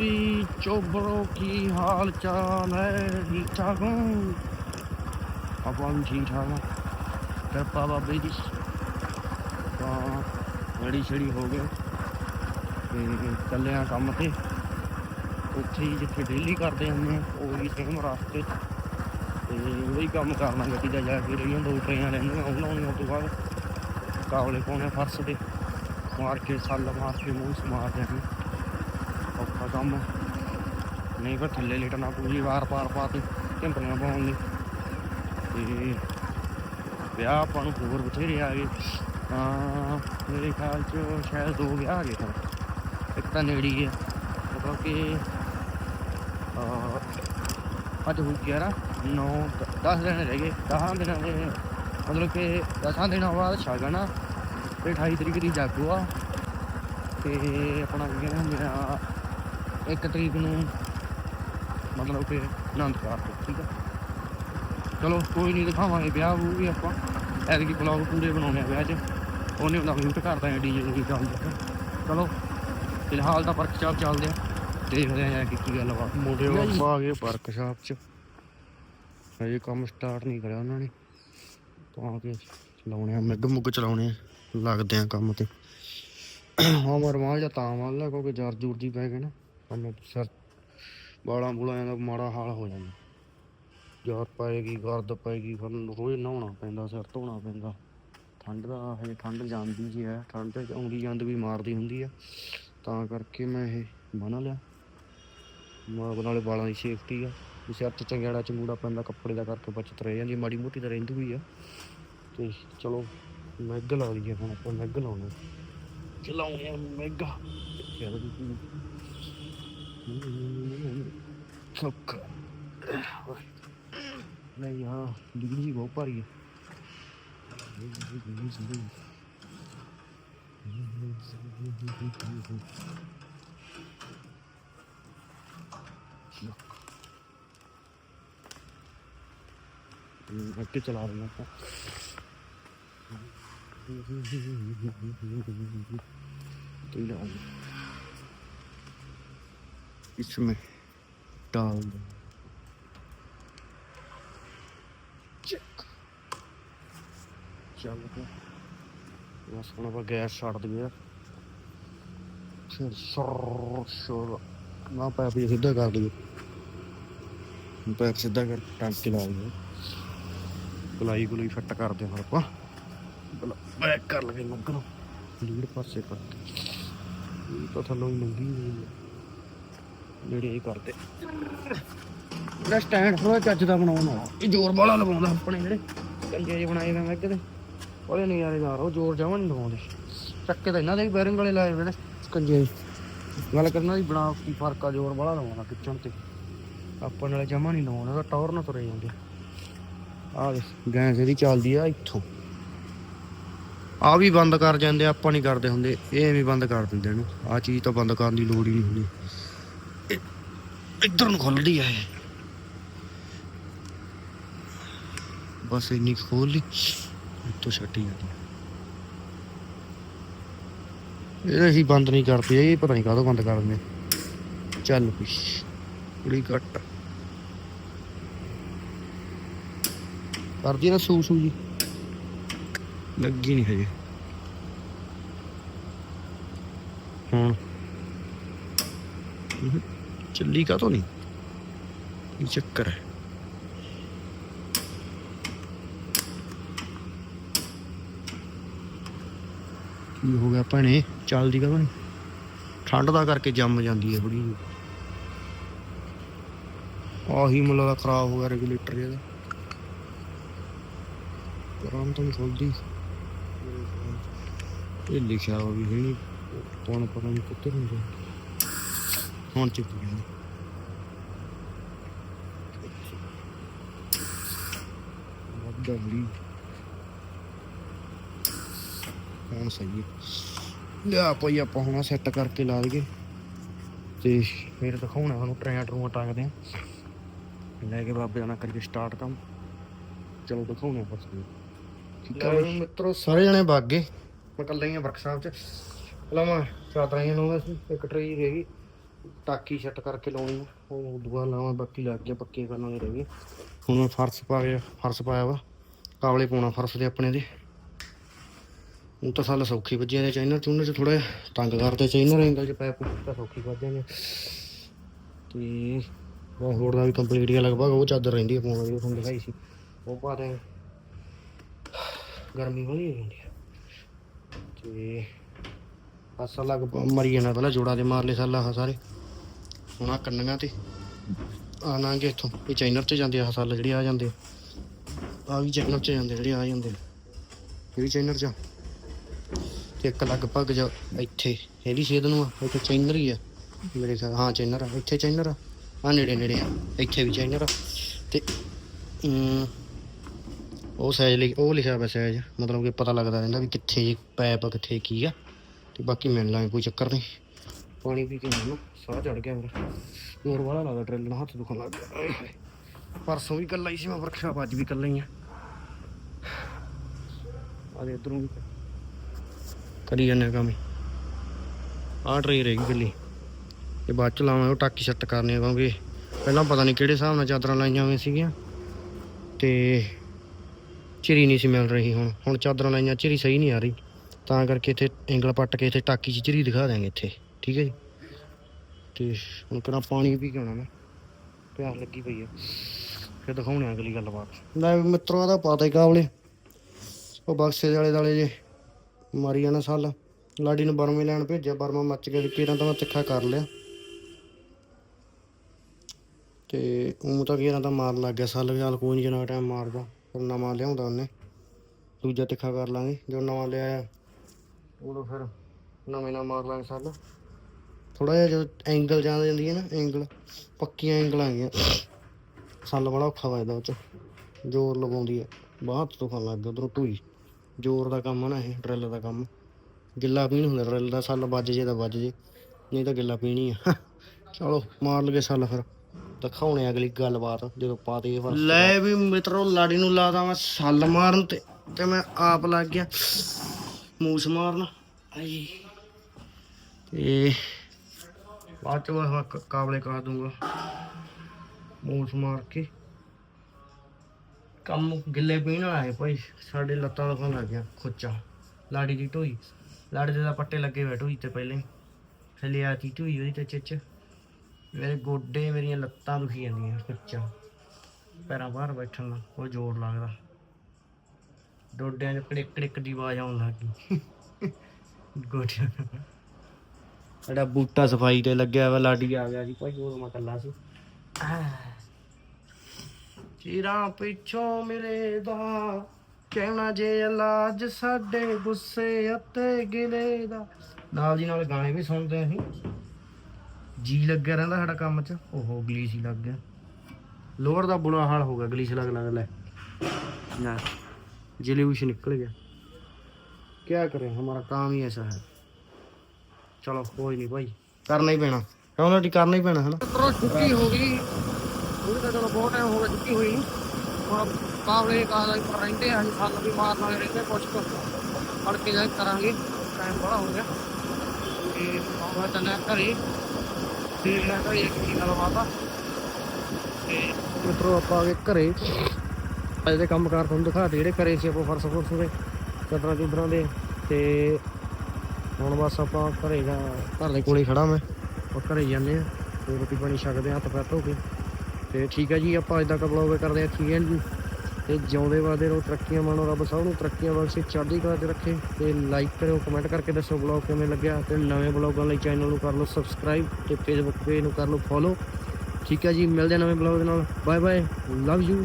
ਵੀ ਚੋਬਰੋ ਕੀ ਹਾਲ ਚਾਲ ਹੈ? ਠੀਕ ਠਾਕ ਹੋ? ਆਪਾਂ ਵੀ ਠੀਕ ਠਾਕ ਹਾਂ ਕਿਰਪਾ ਬਾਬੇ ਦੀ। ਤਾਂ ਰੜੀ ਛੜੀ ਹੋ ਗਏ। ਤੇ ਚੱਲੇ ਆ ਕੰਮ ਤੇ। ਉੱਥੇ ਹੀ ਜਿੱਥੇ ਡੇਲੀ ਕਰਦੇ ਹੁੰਦੇ ਆ, ਉਹੀ ਸੇਮ ਰਸਤੇ। ਤੇ ਉਹੀ ਕੰਮ ਕਰਨਾ ਗੱਡੀ ਦਾ ਜਾ ਕੇ ਰਹੀਆਂ ਦੋ ਟਰੇਆਂ ਲੈਣੀਆਂ ਉਹ ਲਾਉਣੀਆਂ ਤੋਂ ਬਾਅਦ। ਕਾਵਲੇ ਪਾਉਣੇ ਫਰਸ਼ ਤੇ। ਮਾਰ ਕੇ, ਸੱਲ ਮਾਰ ਕੇ, ਮੂੰਹ ਸਮਾਰ ਦੇਣੀ। ਔਖਾ ਕੰਮ ਨਹੀਂ ਫਿਰ ਥੱਲੇ ਲੇਟਣਾ ਪੂਰੀ ਵਾਰ ਪਾਰ ਪਾ ਤੇ ਝੰਪੜੀਆਂ ਪਾਉਣ ਲਈ ਤੇ ਵਿਆਹ ਆਪਾਂ ਨੂੰ ਹੋਰ ਬਥੇਰੇ ਆ ਗਏ। ਤਾਂ ਮੇਰੇ ਖਿਆਲ ਚ ਸ਼ਾਇਦ ਦੋ ਵਿਆਹ ਆ ਗਏ ਤਾਂ। ਇੱਕ ਤਾਂ ਨੇੜੇ ਹੈ ਮਤਲਬ ਕਿ ਅੱਜ ਹੋ 11 9 10 ਦਿਨ ਰਹਿ ਗਏ 10 ਦਿਨਾਂ ਦੇ, ਮਤਲਬ ਕਿ 10 ਦਿਨਾਂ ਬਾਅਦ ਸ਼ਗਨ ਆ, ਤੇ 28 ਤਰੀਕ ਦੀ ਜਾਗੋ ਆ। ਤੇ ਆਪਣਾ ਕੀ ਕਹਿੰਦੇ ਹੁੰਦੇ ਆ ਇੱਕ ਤਰੀਕ ਨੂੰ ਮਤਲਬ ਕਿ ਆਨੰਦ ਕਾਰਜ ਠੀਕ ਆ? ਚਲੋ ਕੋਈ ਨਹੀਂ ਦਿਖਾਵਾਂਗੇ ਵਿਆਹ ਵੂ ਵੀ ਆਪਾਂ। ਐਤਕੀ ਬਲੌਗ ਪੂਰੇ ਬਣਾਉਣੇ ਆ ਵਿਆਹ 'ਚ। ਉਹਨੇ ਉਹਦਾ ਮਿਊਟ ਕਰਦਾ ਹੈ ਡੀਜੇ ਨੂੰ ਕੀ ਚੱਲਦਾ ਚਲੋ ਫਿਲਹਾਲ ਤਾਂ ਵਰਕਸ਼ਾਪ ਚੱਲਦੇ ਆ। ਦੇਖਦੇ ਆ ਕਿ ਕੀ ਗੱਲ ਬਾਤ ਮੁੰਡੇ ਵਾਪਸ ਆ ਗਏ ਵਰਕਸ਼ਾਪ 'ਚ। ਹਜੇ ਕੰਮ ਸਟਾਰਟ ਨਹੀਂ ਕਰਿਆ ਉਹਨਾਂ ਨੇ। ਤਾਂ ਕਿ ਚਲਾਉਣੇ ਆ ਮਿੱਗ ਮੁੱਗ ਚਲਾਉਣੇ ਲੱਗਦੇ ਆ ਕੰਮ ਤੇ। ਹਾਂ ਮਰਮਾਲ ਜਾਂ ਤਾਂ ਮੰਨ ਲੈ ਕਿਉਂਕਿ ਜਰ ਜੂਰ ਦੀ ਪੈ ਗਏ ਨਾ। ਕੰਮ ਸਰ ਬਾਲਾਂ ਬੁਲਾਂ ਦਾ ਮਾੜਾ ਹਾਲ ਹੋ ਜਾਂਦਾ। ਜਰ ਪਾਏਗੀ ਗਰਦ ਪਾਏਗੀ ਫਿਰ ਰੋਜ਼ ਨਹਾਉਣਾ ਪੈਂਦਾ ਸਿਰ ਧੋਣਾ ਪੈਂਦਾ। ਠੰਡ ਦਾ ਹਜੇ ਠੰਡ ਜਾਂਦੀ ਜੀ ਹੈ ਠੰਡ ਤੇ ਆਉਂਦੀ ਜਾਂਦ ਵੀ ਮਾਰਦੀ ਹੁੰਦੀ ਆ। ਤਾਂ ਕਰਕੇ ਮੈਂ ਇਹ ਬਣਾ ਲਿਆ। ਮਾਂ ਨਾਲੇ ਵਾਲਾਂ ਦੀ ਸੇਫਟੀ ਆ। ਸਿਰ 'ਚ ਚੰਗਿਆੜਾ ਚੰਗੂੜਾ ਪੈਂਦਾ ਕੱਪੜੇ ਦਾ ਕਰਕੇ ਬਚਤ ਰਹਿ ਜਾਂਦੀ ਆ, ਮਾੜੀ ਮੋਟੀ ਤਾਂ ਰਹਿੰਦੀ ਵੀ ਆ। ਤੇ ਚਲੋ ਮੈਗ ਲਾ ਲਈਏ ਹੁਣ ਆਪਾਂ ਮੈਗ ਲਾਉਣਾ そっか。ないなリリーがおっぱり。ਅੱਗੇ ਚਲਾ ਰਹੇ ਹਾਂ ਤੇ ਲਾ इसमें डाल दो चेक ਚੱਲ ਪਿਆ ਬਸ ਹੁਣ ਆਪਾਂ ਗੈਸ ਛੱਡ ਦਈਏ ਫਿਰ ਸਰ ਸਰ ਨਾ ਪੈਪ ਜੀ ਸਿੱਧਾ ਕਰ ਦਈਏ ਪੈਪ ਸਿੱਧਾ ਕਰ ਟਾਂਕੀ ਲਾ ਦਈਏ ਗੁਲਾਈ ਗੁਲਾਈ ਫਿੱਟ ਕਰਦੇ ਹਾਂ ਆਪਾਂ ਬੈਕ ਕਰ ਲਗੇ ਮੱਗ ਨੂੰ ਲੀਡ ਪਾਸੇ ਕਰ ਇਹ ਤਾਂ ਥੱਲੋਂ ਹੀ ਲੰਗੀ ਹੋਈ ਹੈ ਜਿਹੜੇ ਇਹ ਕਰਦੇ। ਇਹਦਾ ਸਟੈਂਡ ਥੋੜਾ ਚੱਜ ਦਾ ਬਣਾਉਣ ਵਾਲਾ। ਇਹ ਜ਼ੋਰ ਵਾਲਾ ਲਵਾਉਂਦਾ ਆਪਣੇ ਜਿਹੜੇ ਕੰਜੇ ਜਿਹੇ ਬਣਾਏ ਵੇ ਮੱਗ ਦੇ। ਉਹਦੇ ਨਜ਼ਾਰੇਦਾਰ ਉਹ ਜ਼ੋਰ ਜਮਾਂ ਨਹੀਂ ਲਵਾਉਂਦੇ। ਚੱਕੇ ਤਾਂ ਇਹਨਾਂ ਦੇ ਵੀ ਬੈਰਿੰਗ ਵਾਲੇ ਲਾਏ ਹੋਏ ਨੇ ਕੰਜੇ ਗੱਲ ਕਰਨਾ ਦੀ ਬਣਾ ਕੀ ਫ਼ਰਕ ਆ, ਜ਼ੋਰ ਵਾਲਾ ਲਵਾਉਣਾ ਖਿੱਚਣ ਤੇ। ਆਪਾਂ ਨਾਲੇ ਜਮਾਂ ਨਹੀਂ ਲਵਾਉਣਾ ਉਹਦਾ ਟੌਰ ਨਾ ਤੁਰੇ ਜਾਂਦੇ। ਆਹ ਦੇਖ, ਗੈਸ ਇਹਦੀ ਚੱਲਦੀ ਆ ਇੱਥੋਂ। ਆ ਵੀ ਬੰਦ ਕਰ ਜਾਂਦੇ, ਆਪਾਂ ਨਹੀਂ ਕਰਦੇ ਹੁੰਦੇ। ਇਹ ਵੀ ਬੰਦ ਕਰ ਦਿੰਦੇ ਇਹਨੂੰ ਆ ਚੀਜ਼ ਤਾਂ ਬੰਦ ਕਰਨ ਦੀ ਲੋੜ ਹੀ ਨਹੀਂ ਹੁੰਦੀ। ਇੱਧਰ ਨੂੰ ਖੁੱਲਦੀ ਆ ਇਹ। ਬਸ ਇੰਨੀ ਖੋਲ ਲਈ, ਇੱਥੋਂ ਛੱਟੀ ਜਾਂਦੀ ਇਹ ਅਸੀਂ ਬੰਦ ਨਹੀਂ ਕਰਦੇ, ਇਹ ਪਤਾ ਨਹੀਂ ਕਾਹਦੋਂ ਬੰਦ ਕਰ ਦਿੰਦੇ ਚੱਲ ਪਈ ਬੜੀ ਘੱਟ ਕਰਦੀ ਨਾ ਸੂ ਸੂ ਜੀ। ਲੱਗੀ ਨਹੀਂ ਹਜੇ। ਹੁਣ ਚੱਲੀ ਕਾ ਨਹੀਂ ਕੀ ਚੱਕਰ ਹੈ? ਕੀ ਹੋ ਗਿਆ ਭੈਣੇ? ਚੱਲਦੀ ਕਾ ਨਹੀਂ ਠੰਡ ਦਾ ਕਰਕੇ ਜੰਮ ਜਾਂਦੀ ਹੈ ਬੜੀ ਆਹੀ ਮੁੱਲਾ ਦਾ ਖਰਾਬ ਹੋ ਗਿਆ ਰੈਗੂਲੇਟਰ ਇਹਦਾ। ਆਰਾਮ ਤੋਂ ਨਹੀਂ ਇਹ ਲਿਖਿਆ ਹੋਇਆ ਵੀ ਹੈ ਨਹੀਂ ਕੌਣ ਪਤਾ ਨਹੀਂ ਕਿੱਥੇ ਹੁੰਦਾ ਹੁਣ ਚੁੱਪ ਗਿਆ ਵੱਡਾ ਬੜੀ ਹੁਣ ਸਹੀ ਹੈ ਲਿਆ ਪਈ ਆਪਾਂ ਹੁਣ ਸੈੱਟ ਕਰਕੇ ਲਾ ਦਈਏ। ਤੇ ਫਿਰ ਦਿਖਾਉਣਾ ਤੁਹਾਨੂੰ ਟਰੈਂ ਟਰੂਆਂ ਟੰਗਦੇ ਆ। ਲੈ ਕੇ ਬਾਬੇ ਨਾਲ ਕਰੀਏ ਸਟਾਰਟ ਕੰਮ। ਚਲੋ ਦਿਖਾਉਣੇ ਤੁਹਾਨੂੰ ਠੀਕ ਹੈ ਬਈ ਮਿੱਤਰੋ ਸਾਰੇ ਜਣੇ ਵਗ ਗਏ। ਮੈਂ ਇਕੱਲਾ ਹੀ ਆ ਵਰਕਸ਼ਾਪ 'ਚ। ਮੈਂ ਚਾਦਰਾਂ ਹੀ ਲਾਉਂਦਾ ਸੀ ਇੱਕ ਰਹਿ ਗਈ ਟਾਕੀ ਛੱਟ ਕਰਕੇ ਲਾਉਣੀ ਆ। ਉਹ ਦੁਆ ਲਾਵਾਂ, ਬਾਕੀ ਲੱਗ ਗਿਆ ਪੱਕੇ ਕਰਨਾ ਰਹਿ ਗਏ। ਹੁਣ ਮੈਂ ਫਰਸ਼ ਪਾ ਗਿਆ, ਫਰਸ਼ ਪਾਇਆ ਵਾ। ਕਾਬਲੇ ਪਾਉਣਾ ਫਰਸ਼ ਦੇ ਆਪਣੇ ਦੇ। ਉਹ ਤਾਂ ਸਾਲ ਸੌਖੀ ਵੱਜਿਆ ਨੇ ਚਾਈਨਾ ਚੂਨੇ ਚ ਥੋੜਾ ਤੰਗ ਕਰਦੇ ਚਾਈਨਾ ਐਂਗਲ ਚ ਪੈਪ ਤਾਂ ਸੌਖੀ ਵੱਜਿਆ ਨੇ ਤੇ ਉਹ ਹੋਰ ਦਾ ਵੀ ਕੰਪਲੀਟ ਹੀ ਲਗਭਗ ਉਹ ਚਾਦਰ ਰਹਿੰਦੀ ਹੈ ਪਾਉਣ ਦੀ ਉਹ ਤੁਹਾਨੂੰ ਦਿਖਾਈ ਸੀ। ਉਹ ਪਾ ਦੇ ਗਰਮੀ ਬੜੀ ਹੋ ਜਾਂਦੀ ਹੈ ਤੇ ਅਸਲ ਲੱਗ ਮਰੀ ਜਾਣਾ ਪਹਿਲਾਂ ਜੋੜਾ ਦੇ ਮਾਰ ਲਏ ਸਾਲਾ ਆਹ ਸਾਰੇ। ਹੁਣ ਆ ਕੰਨੀਆਂ ਤੇ ਆ ਇੱਥੋਂ ਇਹ ਚਾਈਨਰ ਚ ਜਾਂਦੇ ਆ ਸਾਲ ਜਿਹੜੇ ਆ ਜਾਂਦੇ ਆ। ਵੀ ਚਾਈਨਰ ਚ ਜਾਂਦੇ ਜਿਹੜੇ ਆ ਜਾਂਦੇ ਇਹ ਵੀ ਚਾਈਨਰ ਚ ਤੇ ਇੱਕ ਲਗਭਗ ਜਾ ਇੱਥੇ ਇਹਦੀ ਸੇਧ ਨੂੰ ਆ ਇੱਥੇ ਚਾਈਨਰ ਹੀ ਆ। ਮੇਰੇ ਖਿਆਲ ਹਾਂ ਚਾਈਨਰ ਆ, ਇੱਥੇ ਚਾਈਨਰ ਆ। ਆ ਨੇੜੇ ਨੇੜੇ ਆ, ਇੱਥੇ ਵੀ ਚਾਈਨਰ ਆ। ਤੇ ਉਹ ਸਾਈਜ਼ ਲਈ ਉਹ ਲਿਖਿਆ ਹੋਇਆ ਸਾਈਜ਼ ਮਤਲਬ ਕਿ ਪਤਾ ਲੱਗਦਾ ਰਹਿੰਦਾ ਵੀ ਕਿੱਥੇ ਪੈਪ ਕਿੱਥੇ ਕੀ ਆ। ਤੇ ਬਾਕੀ ਮਿਲ ਲਾਂਗੇ ਕੋਈ ਚੱਕਰ ਨਹੀਂ। ਪਾਣੀ ਪੀ ਕੇ ਮੈਨੂੰ ਸਾਹ ਚੜ ਗਿਆ ਮੇਰਾ। ਜ਼ੋਰ ਵਾਲਾ ਲੱਗਦਾ ਟ੍ਰੇਲ ਨਾਲ ਹੱਥ ਦੁਖਣ ਲੱਗ ਗਿਆ। ਪਰਸੋਂ ਵੀ ਕੱਲਾ ਹੀ ਸੀ, ਮੈਂ ਵਰਕਸ਼ਾਪ ਅੱਜ ਵੀ ਕੱਲਾ ਹੀ ਆ। ਆ ਦੇ ਇਧਰੋਂ ਵੀ। ਕਰੀ ਜਾਂਦੇ ਕੰਮ ਆਹ ਟਰੇ ਰਹਿ ਗਈ ਕੱਲੀ ਤੇ ਬਾਅਦ ਚ ਲਾਵਾਂ ਉਹ ਟਾਕੀ ਸੈੱਟ ਕਰਨੀ ਆ, ਕਿਉਂਕਿ ਪਹਿਲਾਂ ਪਤਾ ਨਹੀਂ ਕਿਹੜੇ ਹਿਸਾਬ ਨਾਲ ਚਾਦਰਾਂ ਲਾਈਆਂ ਹੋਈਆਂ ਸੀਗੀਆਂ। ਤੇ ਚਿਰੀ ਨਹੀਂ ਸੀ ਮਿਲ ਰਹੀ ਹੁਣ। ਹੁਣ ਚਾਦਰਾਂ ਲਾਈਆਂ, ਚਿਰੀ ਸਹੀ ਨਹੀਂ ਆ ਰਹੀ। ਤਾਂ ਕਰਕੇ ਇੱਥੇ ਐਂਗਲ ਪੱਟ ਕੇ ਇੱਥੇ ਟਾਕੀ 'ਚ ਚਿਰੀ ਦਿਖਾ ਦਾਂਗੇ ਇੱਥੇ, ਠੀਕ ਹੈ ਜੀ? ਤੇ ਹੁਣ ਕਰਾਂ ਪਾਣੀ ਵੀ ਆਉਣਾ ਮੈਂ, ਪਿਆਸ ਲੱਗੀ ਪਈ ਹੈ ਫਿਰ ਦਿਖਾਉਣੇ ਅਗਲੀ ਗੱਲਬਾਤ। ਲੈ ਮਿੱਤਰੋ ਦਾ ਪਤਾ ਹੀ ਕਾਬਲੇ। ਉਹ ਬਕਸੇ ਦੇ ਆਲੇ ਦਾਲੇ ਜੇ ਮਾਰੀ ਜਾਣਾ ਸੱਲ। ਲਾਡੀ ਨੂੰ ਬਰਮੇ ਲੈਣ ਭੇਜਿਆ, ਬਰਮਾ ਮੱਚ ਗਿਆ ਕਿਰਾਂ ਤਾਂ ਮੈਂ ਤਿੱਖਾ ਕਰ ਲਿਆ। ਤੇ ਉਹ ਤਾਂ ਕਿਰਾਂ ਤਾਂ ਮਾਰ ਲੱਗ ਗਿਆ ਸੱਲ ਚੱਲ ਕੋਈ ਨਹੀਂ ਜਨਾ ਟਾਈਮ ਮਾਰਦਾ, ਫਿਰ ਨਵਾਂ ਲਿਆਉਂਦਾ ਉਹਨੇ। ਦੂਜਾ ਤਿੱਖਾ ਕਰ ਲਾਂਗੇ, ਜੋ ਨਵਾਂ ਲਿਆਇਆ। ਉਦੋਂ ਫਿਰ ਨਵੇਂ ਨਾਲ ਮਾਰ ਲਾਂਗੇ ਸੱਲ। ਥੋੜਾ ਜਿਹਾ ਜੋ ਐਂਗਲ ਜਾਂ ਜਾਂਦੀ ਹੈ ਨਾ ਐਂਗਲ ਪੱਕੀਆਂ ਐਂਗਲ ਆ ਗਈਆਂ ਸੱਲ ਬੜਾ ਔਖਾ ਵੱਜਦਾ ਉਹ ਚ। ਜ਼ੋਰ ਲਗਾਉਂਦੀ ਹੈ। ਬਾਹਰ ਤੋਂ ਖਾਣ ਲੱਗ ਗਿਆ ਉਧਰੋਂ ਢੂਈ ਜ਼ੋਰ ਦਾ ਕੰਮ ਆ ਨਾ ਇਹ ਡਰਿੱਲ ਦਾ ਕੰਮ। ਗਿੱਲਾ ਪੀਣ ਹੁੰਦਾ ਡਰਿੱਲ ਦਾ, ਸੱਲ ਵੱਜ ਜੇ ਤਾਂ ਵੱਜ ਜੇ। ਨਹੀਂ ਤਾਂ ਗਿੱਲਾ ਪੀਣੀ ਆ। ਚਲੋ, ਮਾਰ ਲਗੇ ਸੱਲ ਫਿਰ। ਦਿਖਾਉਣੇ ਅਗਲੀ ਗੱਲਬਾਤ, ਜਦੋਂ ਪਾ ਦੇ ਲੈ ਵੀ ਮਿੱਤਰੋ, ਲਾੜੀ ਨੂੰ ਲਾਦਾ ਮੈਂ ਸੱਲ ਮਾਰਨ ਤੇ ਤੇ ਮੈਂ ਆਪ ਲੱਗ ਗਿਆ। ਮੂਸ ਮਾਰਨਾ। ਆਈ। ਤੇ ਬਾਅਦ ਚ ਮੈਂ ਕਾਬਲੇ ਕਰ ਦੂੰਗਾ। ਮੂਸ ਮਾਰ ਕੇ। ਕੰਮ ਗਿੱਲੇ ਪੀਣ ਵਾਲਾ ਹੈ ਭਾਈ। ਸਾਡੇ ਲੱਤਾਂ ਦੁਖਣ ਲੱਗ ਗਿਆ, ਖੁੱਚਾ। ਲਾੜੀ ਦੀ ਢੋਈ। ਲਾੜੀ ਦੇ ਤਾਂ ਪੱਟੇ ਲੱਗੇ ਹੋਏ ਢੋਈ ਤੇ ਪਹਿਲੇ। ਥੱਲੇ ਆ ਤੀ ਢੋਈ ਉਹਦੀ ਤੇ ਚਿੱਚ। ਮੇਰੇ ਗੋਡੇ ਮੇਰੀਆਂ ਲੱਤਾਂ ਦੁਖੀ ਜਾਂਦੀਆਂ, ਖੁੱਚਾ। ਪੈਰਾਂ ਬਾਹਰ ਬੈਠਣ ਨਾਲ। ਉਹ ਜ਼ੋਰ ਲੱਗਦਾ। ਡੋਡਿਆਂ 'ਚ ਕੜਿਕ ਕੜਿਕ ਦੀ ਆਵਾਜ਼ ਆਉਣ ਲੱਗ ਗਈ। ਗੋਡਿਆਂ। ਸਾਡਾ ਬੂਟਾ ਸਫ਼ਾਈ ਤੇ ਲੱਗਿਆ ਵਾ ਲਾਡੀ ਆ ਗਿਆ ਸੀ ਭਾਈ ਉਹ ਮੈਂ ਕੱਲਾ ਸੀ। ਚਿਰਾਂ ਪਿੱਛੋਂ ਮੇਰੇ ਦਾ ਕਹਿਣਾ ਜੇ ਇਲਾਜ ਸਾਡੇ ਗੁੱਸੇ ਅਤੇ ਗਿਲੇ ਦਾ। ਨਾਲ ਦੀ ਨਾਲ ਗਾਣੇ ਵੀ ਸੁਣਦੇ ਅਸੀਂ। ਜੀ ਲੱਗਿਆ ਰਹਿੰਦਾ ਸਾਡਾ ਕੰਮ 'ਚ। ਓਹੋ ਗਲੀਸ ਹੀ ਲੱਗ ਗਿਆ। ਲੋਅਰ ਦਾ ਬੁਰਾ ਹਾਲ ਹੋ ਗਿਆ ਗਲੀਸ ਲੱਗ ਲੱਗ ਲੈ। ਨਾ। ਜਲੂਸ਼ ਨਿਕਲ गया क्या करें हमारा काम ही ऐसा है ਚਲੋ ਕੋਈ ਨਹੀਂ ਭਾਈ ਕਰਨਾ ਹੀ ਪੈਣਾ ਕਿਉਂ ਨਾ ਕਰਨਾ ਹੀ ਪੈਣਾ ਹੈ ਨਾ ਛੁੱਟੀ ਹੋ ਗਈ ਉਹਦੇ ਤਾਂ ਚਲੋ ਬਹੁਤ ਟਾਈਮ ਹੋ ਗਿਆ ਛੁੱਟੀ ਹੋਈ ਹੁਣ ਕਾਬਲੇ ਕਾਹਦਾ ਹੀ ਪਰ ਰਹਿੰਦੇ ਆ ਅਸੀਂ ਫਲ ਵੀ ਮਾਰਨ ਵਾਲੇ ਰਹਿੰਦੇ ਕੁਛ ਕੁ ਫੜ ਕੇ ਜਾ ਕਰਾਂਗੇ ਟਾਈਮ ਬੜਾ ਹੋ ਗਿਆ ਤੇ ਆਉਂਦਾ ਚੱਲਿਆ ਘਰੇ ਤੇ ਮੈਂ ਘਰੇ ਇੱਕ ਕੀ ਗੱਲਬਾਤ ਆ ਤੇ ਮਿੱਤਰੋ ਆਪਾਂ ਆ ਗਏ ਘਰੇ ਅੱਜ ਦੇ ਕੰਮ ਕਾਰ ਤੁਹਾਨੂੰ ਦਿਖਾ ਦੇ ਜਿਹੜੇ ਘਰੇ ਸੀ ਆਪਾਂ ਫਰਸ ਫੁਰਸ ਦੇ, ਚੱਦਰਾਂ ਚੁਦਰਾਂ ਦੇ ਤੇ ਹੁਣ ਬਸ ਆਪਾਂ ਘਰੇ ਜਾ ਘਰ ਦੇ ਕੋਲੇ ਖੜਾ ਮੈਂ ਉਹ ਘਰੇ ਜਾਂਦੇ ਆ ਤੇ ਰੋਟੀ ਪਾਣੀ ਛਕਦੇ ਆ ਹੱਥ ਪੈਰ ਧੋ ਕੇ। ਤੇ ਠੀਕ ਹੈ ਜੀ, ਆਪਾਂ ਇਦਾਂ ਦਾ ਬਲੌਗ ਕਰਦੇ ਆ ਠੀਕ ਹੈ ਜੀ। ਤੇ ਜਿਉਂਦੇ ਵਾਦੇ ਰਹੋ, ਤਰੱਕੀਆਂ ਮਾਣੋ ਰੱਬ ਸਭ ਨੂੰ, ਤਰੱਕੀਆਂ ਬਖਸ਼ੇ ਚੜ੍ਹਦੀ ਕਲਾ 'ਚ ਰੱਖੇ ਤੇ ਲਾਈਕ ਕਰਿਓ ਕਮੈਂਟ ਕਰਕੇ ਦੱਸੋ ਬਲੌਗ ਕਿਵੇਂ ਲੱਗਿਆ ਤੇ ਨਵੇਂ ਬਲੌਗਾਂ ਲਈ ਚੈਨਲ ਨੂੰ ਕਰ ਲਓ ਸਬਸਕ੍ਰਾਈਬ ਤੇ ਫੇਸਬੁੱਕ ਪੇਜ ਨੂੰ ਕਰ ਲਓ ਫੋਲੋ ਠੀਕ ਹੈ ਜੀ, ਮਿਲਦੇ ਆ ਨਵੇਂ ਬਲੌਗ ਦੇ ਨਾਲ। Bye bye love you